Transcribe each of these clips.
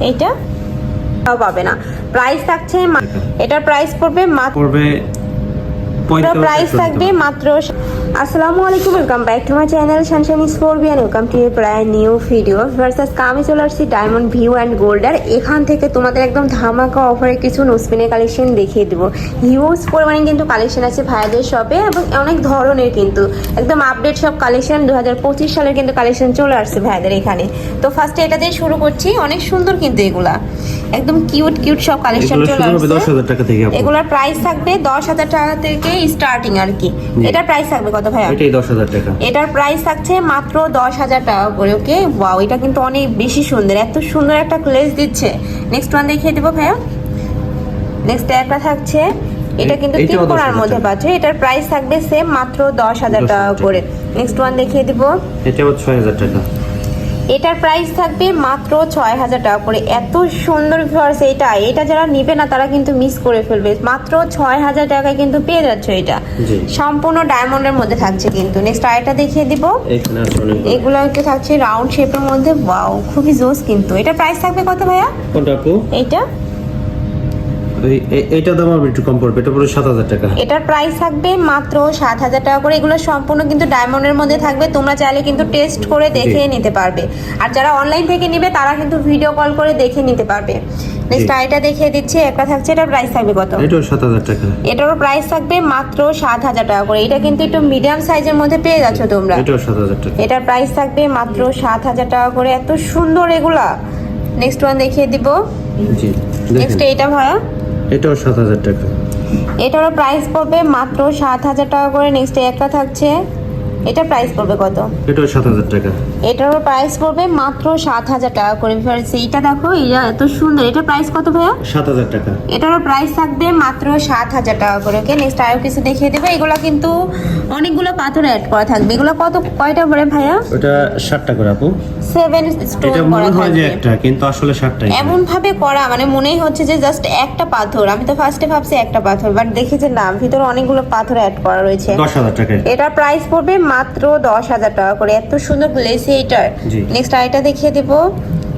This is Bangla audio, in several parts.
এইটা? তাও পাবে না। প্রাইস থাকছে মা- এটার প্রাইস পড়বে পড়বে প্রাইস থাকবে মাত্র আসসালামু আলাইকুম welcome back to my channel Sunshine welcome to a brand new video versus আমি চলে আসছি ডায়মন্ড ভিউ অ্যান্ড গোল্ডার এখান থেকে তোমাদের একদম ধামাকা অফারে কিছু নোসপিনের কালেকশন দেখিয়ে দেবো। হিউজ পরিমাণে কিন্তু কালেকশন আছে ভাইয়াদের শপে এবং অনেক ধরনের কিন্তু। একদম আপডেট সব কালেকশন দু হাজার পঁচিশ সালের কিন্তু কালেকশন চলে আসছে ভাইয়াদের এখানে। তো ফার্স্টে এটা দিয়ে শুরু করছি অনেক সুন্দর কিন্তু এগুলা। একদম কিউট কিউট সব কালেকশন চলে আসছে। এগুলোর প্রাইস থাকবে দশ হাজার টাকা থেকে স্টার্টিং আর কি। এটার প্রাইস থাকবে কত ভাইয়া? এটাই দশ হাজার টাকা। এটার প্রাইস থাকছে মাত্র দশ হাজার টাকা করে ওকে ওয়াও এটা কিন্তু অনেক বেশি সুন্দর এত সুন্দর একটা ক্লেস দিচ্ছে। নেক্সট ওয়ান দেখিয়ে দিব ভাইয়া। নেক্সট একটা থাকছে এটা কিন্তু তিন 10,000 কোনার মধ্যে। পাচ্ছে এটার প্রাইস থাকবে সেম মাত্র দশ হাজার 10,000 টাকা। করে। নেক্সট ওয়ান দেখিয়ে দিব। এটা ছয় হাজার টাকা। এটার প্রাইস থাকবে মাত্র ছয় হাজার টাকা করে। এত সুন্দর ভিউয়ার্স এটা। এটা যারা নিবে না তারা কিন্তু মিস করে ফেলবে। মাত্র ছয় হাজার টাকায় কিন্তু পেয়ে যাচ্ছে এটা। সম্পূর্ণ ডায়মন্ডের মধ্যে থাকছে কিন্তু। নেক্সট আরেকটা দেখিয়ে দিব। এগুলো একটু থাকছে রাউন্ড শেপের মধ্যে। বাও খুবই জোস কিন্তু। এটা প্রাইস থাকবে কত ভাইয়া? কোনটা আপু এইটা ওই এ- এইটা দাম আবার একটু কম পড়বে এটা পড়বে সাত হাজার টাকা। এটার প্রাইস থাকবে মাত্র সাত হাজার টাকা করে। এগুলো সম্পূর্ণ কিন্তু ডায়মন্ডের মধ্যে থাকবে। তোমরা চাইলে কিন্তু টেস্ট করে দেখে নিতে পারবে। আর যারা অনলাইন থেকে নিবে তারা কিন্তু ভিডিও কল করে দেখে নিতে পারবে। নেক্সট। আইটা দেখিয়ে দিচ্ছি একটা থাকছে এটার প্রাইস থাকবে কত? এটাও সাত হাজার টাকা। এটারও প্রাইস থাকবে মাত্র সাত হাজার টাকা করে। এটা কিন্তু একটু মিডিয়াম সাইজের মধ্যে পেয়ে যাচ্ছ তোমরা। এটাও সাত হাজার টাকা। এটার প্রাইস থাকবে মাত্র সাত হাজার টাকা করে। এত সুন্দর এগুলা। নেক্সট ওয়ান দেখিয়ে দিব। জি নেক্সট এইটা ভাইয়া এটাও সাত হাজার টাকা। এটারও প্রাইস পড়বে মাত্র সাত হাজার টাকা করে নেক্সট একটা থাকছে। এটা প্রাইস পড়বে কত? এটাও সাত হাজার টাকা। এটারও প্রাইস পড়বে মাত্র সাত হাজার টাকা করে Friends, এইটা দেখো এটা এত সুন্দর। এটা প্রাইস কত ভাইয়া? সাত হাজার টাকা। এটারও প্রাইস থাকবে মাত্র সাত হাজার টাকা করে ওকে নেক্সট আরও কিছু দেখিয়ে দেবে। এগুলো কিন্তু অনেকগুলো পাথর অ্যাড করা থাকবে। এগুলো কত কয়টা করে ভাইয়া? ওটা ষাটটা করে আপু। সেভেন স্টোন এটা করা মনে হয় যে থাকবে। একটা কিন্তু আসলে ষাটটাই। এমন ভাবে করা মানে মনেই হচ্ছে যে জাস্ট একটা পাথর। আমি তো ফার্স্টে ভাবছি একটা পাথর বাট দেখি যে না ভিতরে অনেকগুলো পাথর অ্যাড করা রয়েছে। দশ হাজার টাকা এটার প্রাইস পড়বে মাত্র দশ হাজার টাকা করে। এত সুন্দর গ্লেসি এটার নেক্সট আইটা দেখিয়ে দিব।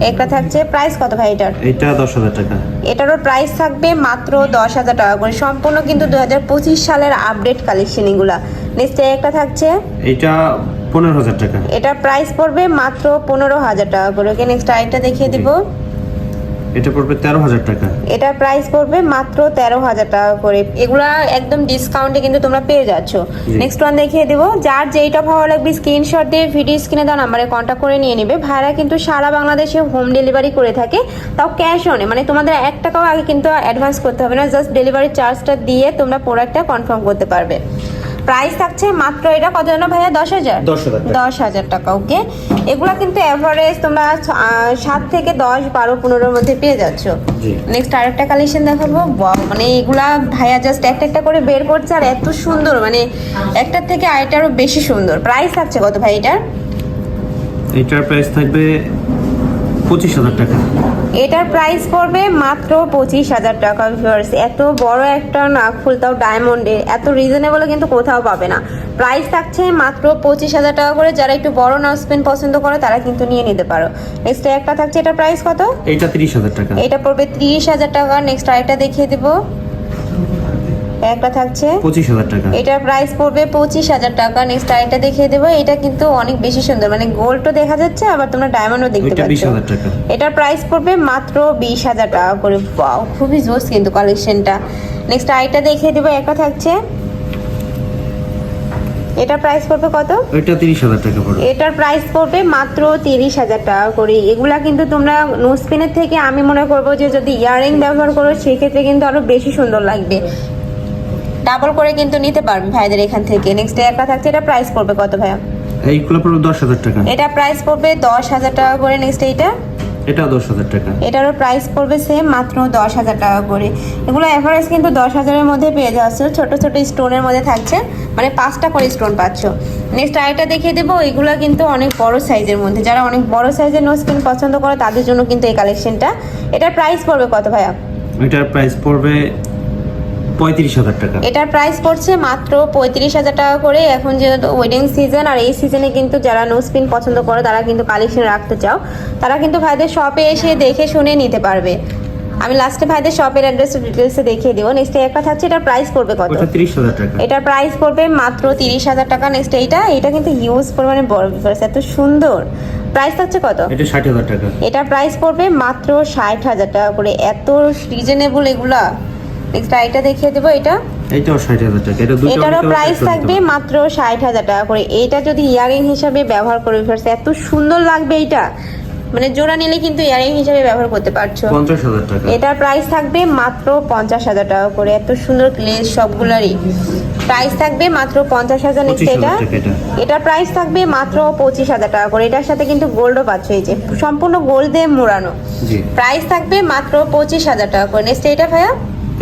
এটা থাকছে প্রাইস কত ভাই এটার? এটা দশ হাজার টাকা। এটারও প্রাইস থাকবে মাত্র দশ হাজার টাকা করে। সম্পূর্ণ কিন্তু দু হাজার পঁচিশ সালের আপডেট কালেকশন এগুলা। নেক্সট একটা থাকছে। এটা পনেরো হাজার টাকা। এটার প্রাইস পড়বে মাত্র পনেরো হাজার টাকা করে। ওকে নেক্সট আইটা দেখিয়ে দিব। এটা পড়বে তেরো হাজার টাকা। এটার প্রাইস পড়বে মাত্র তেরো হাজার টাকা করে। এগুলা একদম ডিসকাউন্টে কিন্তু তোমরা পেয়ে যাচ্ছ। নেক্সট ওয়ান দেখিয়ে দেবো। যার যেইটা ভালো লাগবে স্ক্রিনশট দিয়ে ভিডিও স্ক্রিনে দেওয়া নাম্বারে কন্ট্যাক্ট করে নিয়ে নেবে। ভাইরা কিন্তু সারা বাংলাদেশে হোম ডেলিভারি করে থাকে। তাও ক্যাশ অনে মানে তোমাদের এক টাকাও আগে কিন্তু অ্যাডভান্স করতে হবে না। জাস্ট ডেলিভারি চার্জটা দিয়ে তোমরা প্রোডাক্টটা কনফার্ম করতে পারবে। প্রাইস থাকছে মাত্র এটা কত জানো ভাইয়া? দশ হাজার? দশ হাজার টাকা। দশ হাজার টাকা ওকে? এগুলা কিন্তু অ্যাভারেজ তোমরা সাত থেকে দশ বারো পনেরোর মধ্যে পেয়ে যাচ্ছ। জি। নেক্সট আরেকটা কালেকশন দেখাবো। মানে এগুলা ভাইয়া জাস্ট একটা একটা করে বের করছে আর এত সুন্দর মানে একটার থেকে আরেকটা আরও বেশি সুন্দর। প্রাইস থাকছে কত ভাই এটার? এটার প্রাইস থাকবে পঁচিশ হাজার টাকা। এটার প্রাইস পড়বে মাত্র পঁচিশ হাজার টাকা ভিউয়ার্স এত বড় একটা নাকফুল তাও ডায়মন্ডের এত রিজনেবল কিন্তু কোথাও পাবে না। প্রাইস থাকছে মাত্র পঁচিশ হাজার টাকা করে। যারা একটু বড় নাউসপেন পছন্দ করে তারা কিন্তু নিয়ে নিতে পারো। নেক্সট একটা থাকছে এটা প্রাইস কত? এটা তিরিশ হাজার টাকা। এটা পড়বে তিরিশ হাজার টাকা। নেক্সট আরেকটা দেখিয়ে দেবো। একটা থাকছে। পঁচিশ হাজার টাকা। এটার প্রাইস পড়বে পঁচিশ হাজার টাকা। নেক্সট আরেকটা দেখিয়ে দেবো। এটা কিন্তু অনেক বেশি সুন্দর। মানে গোল্ডও দেখা যাচ্ছে আবার তোমরা ডায়মন্ডও দেখতে পাচ্ছ। এটার প্রাইস পড়বে মাত্র বিশ হাজার টাকা করে। পাও খুবই জোস কিন্তু কালেকশনটা নেক্সট আরেকটা দেখিয়ে দেবো। একটা থাকছে। এটার প্রাইস পড়বে কত? তিরিশ হাজার টাকা পড়বে। এটার প্রাইস পড়বে মাত্র তিরিশ হাজার টাকা করে। এগুলা কিন্তু তোমরা নোসপিনের থেকে আমি মনে করব যে যদি ইয়ারিং ব্যবহার করো সেক্ষেত্রে কিন্তু আরও বেশি সুন্দর লাগবে। ডাবল করে কিন্তু নিতে পারবেন ভাইদের এখান থেকে। নেক্সট ডে একটা থাকছে এটা প্রাইস পড়বে কত ভাইয়া? এইগুলো পড়বে দশ হাজার টাকা। এটা প্রাইস পড়বে দশ হাজার টাকা করে নেক্সট এইটা? এটাও দশ হাজার টাকা। এটারও প্রাইস পড়বে সেম মাত্র দশ হাজার টাকা করে। এগুলো অ্যাভারেজ কিন্তু দশ হাজারের মধ্যে পেয়ে যাচ্ছ ছোট ছোট স্টোনের মধ্যে থাকছে। মানে পাঁচটা করে স্টোন পাচ্ছ। নেক্সট আরেকটা দেখিয়ে দেবো এগুলো কিন্তু অনেক বড় সাইজের মধ্যে। যারা অনেক বড় সাইজের নো স্কিন পছন্দ করে তাদের জন্য কিন্তু এই কালেকশনটা এটার প্রাইস পড়বে কত ভাইয়া? এটার প্রাইস পড়বে পঁয়ত্রিশ হাজার টাকা। এটার প্রাইস পড়ছে মাত্র পঁয়ত্রিশ হাজার টাকা করে। এখন যেহেতু ওয়েডিং সিজন আর এই সিজনে কিন্তু যারা নোসপিন পছন্দ করে তারা কিন্তু কালেকশন রাখতে চাও। তারা কিন্তু ভাইদের শপে এসে দেখে শুনে নিতে পারবে। আমি লাস্টে ভাইদের শপের অ্যাড্রেস ডিটেলসে দেখিয়ে দিব। নেক্সট একটা থাকছে এটার প্রাইস পড়বে কত? এটার প্রাইস পড়বে মাত্র তিরিশ হাজার টাকা। নেক্সট এইটা এটা কিন্তু ইউজ পরিমাণে বড় বিফার্স এত সুন্দর। প্রাইস থাকছে কত? এটা ষাট হাজার টাকা। এটার প্রাইস পড়বে মাত্র ষাট হাজার টাকা করে। এত রিজনেবল এগুলা। নেক্সট এটা দেখিয়ে দেবো এটা। ষাট হাজার টাকা এটা দুটো এটারও প্রাইস থাকবে মাত্র ষাট হাজার টাকা করে। এটা যদি ইয়ারিং হিসাবে ব্যবহার করে ফেলছে এত সুন্দর লাগবে এটা। মানে জোড়া নিলে কিন্তু ইয়ারিং হিসাবে ব্যবহার করতে পারছ। পঞ্চাশ হাজার টাকা। এটার প্রাইস থাকবে মাত্র পঞ্চাশ হাজার টাকা করে। এত সুন্দর গ্লেজ সবগুলারই। প্রাইস থাকবে মাত্র পঞ্চাশ হাজার নেক্সট এটা। এটা। এটার প্রাইস থাকবে মাত্র পঁচিশ হাজার টাকা করে। এটার সাথে কিন্তু গোল্ডও পাচ্ছ এই যে। সম্পূর্ণ গোল্ড দিয়ে মোড়ানো। প্রাইস থাকবে মাত্র পঁচিশ হাজার টাকা করে। নেক্সট এটা ভাইয়া?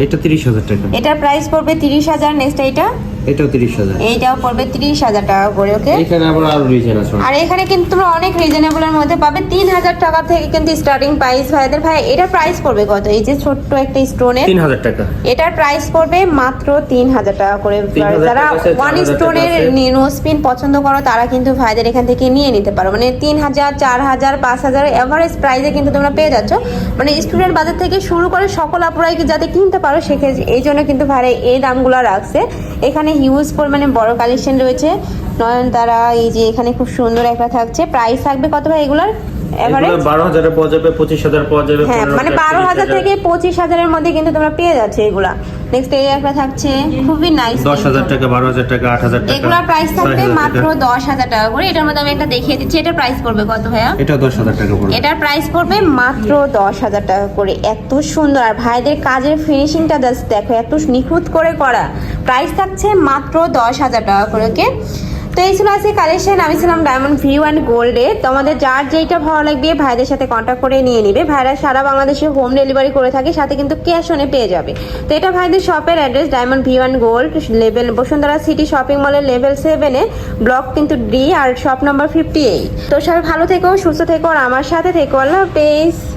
এটা তিরিশ হাজার টাকা। এটার প্রাইস পড়বে তিরিশ হাজার নেক্সট এইটা? এটাও তিরিশ হাজার। এইটাও পড়বে তিরিশ হাজার টাকা করে ওকে এখানে আবার আরও রিজন আছে। আর এখানে কিন্তু তোমরা অনেক রিজনেবলের মধ্যে পাবে। তিন হাজার টাকা থেকে কিন্তু স্টার্টিং প্রাইস ভাইদের। ভাই এটার প্রাইস পড়বে কত? এই যে ছোট্ট একটা স্টোনের তিন হাজার টাকা। এটার প্রাইস পড়বে মাত্র তিন হাজার টাকা করে। যারা ওয়ান স্টোনের। নোসপিন পছন্দ করো তারা কিন্তু ভাইদের এখান থেকে নিয়ে নিতে পারো। মানে তিন হাজার চার হাজার পাঁচ হাজার এভারেজ প্রাইসে কিন্তু তোমরা পেয়ে যাচ্ছ। মানে স্টুডেন্ট বাজার থেকে শুরু করে সকল আপুরাই কি যাতে কিনতে পারো সেক্ষেত্রে এই জন্য কিন্তু ভাইরা এই দামগুলো রাখছে। এখানে হিউজ মানে বড় কালেকশন রয়েছে। নয়নতারা, এই যে এখানে খুব সুন্দর একটা থাকছে। প্রাইস থাকবে কত ভাই এগুলার? এভারেজ? এগুলো বারো হাজারে পাওয়া যাবে পঁচিশ হাজার পাওয়া যাবে হ্যাঁ মানে বারো হাজার থেকে পঁচিশ হাজারের মধ্যে কিন্তু তোমরা পেয়ে যাচ্ছে এগুলা। নেক্সট এই একটা থাকছে খুবই নাইস দশ হাজার টাকা বারো হাজার টাকা আট হাজার টাকা এগুলার প্রাইস থাকবে মাত্র টাকা। দশ হাজার টাকা করে। এটার মধ্যে আমি একটা দেখিয়ে দিচ্ছি এটার প্রাইস পড়বে কত ভাইয়া? এটা দশ হাজার টাকা পড়বে। এটার প্রাইস পড়বে মাত্র দশ হাজার টাকা করে। এত সুন্দর। আর ভাইদের কাজের ফিনিশিংটা জাস্ট দেখো এত নিখুঁত করে করা। প্রাইস থাকছে মাত্র দশ হাজার টাকা করে ওকে তো এই ছিল আজকে কালেকশন আমি ছিলাম ডায়মন্ড ভিউ অ্যান্ড গোল্ডে তোমাদের যার যেইটা ভালো লাগবে, ভাইদের সাথে কন্ট্যাক্ট করে নিয়ে নিবে। ভাইরা সারা বাংলাদেশে হোম ডেলিভারি করে থাকে, সাথে কিন্তু ক্যাশ অনে পেয়ে যাবে। তো এটা ভাইদের শপের address Diamond View and Gold level Bashundhara City shopping মলের লেভেল সেভেনে ব্লক কিন্তু ডি আর শপ নাম্বার ফিফটি এইট তো সবাই ভালো থেকো, সুস্থ থেকো, আর আমার সাথে থেকো। আল্লাহ হাফেজ।